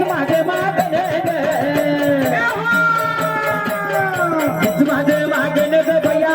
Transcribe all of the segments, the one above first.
मागे मागे भैया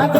I'm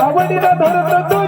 Abuelita, todo, todo, todo.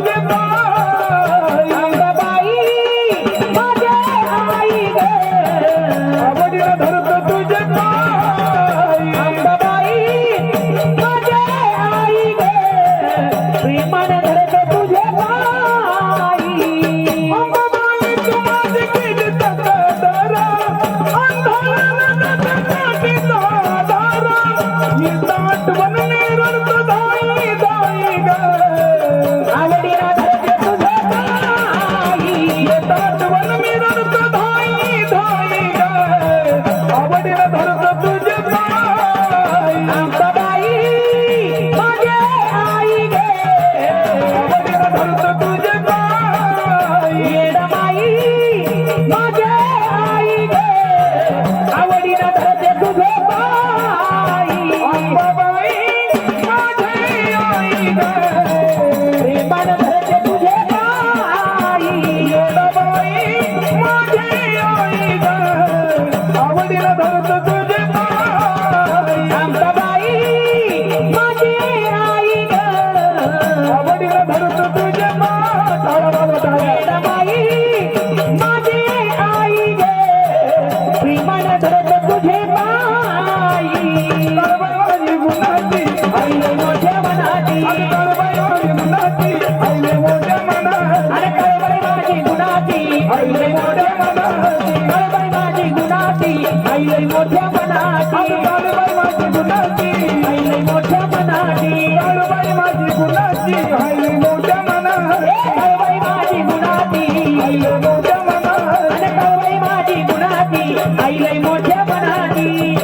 आईले मोठ्या मनाची बाई माझी गुणाची आईले मोठ्या मनाची बाई माझी गुणाची आईले मोठ्या मनाची. बाई माझी गुणाची आईले मोठ्या मनाची. बाई माझी गुणाची आईले मोठ्या मनाची. बाई माझी गुणाची आईले मोठ्या मनाची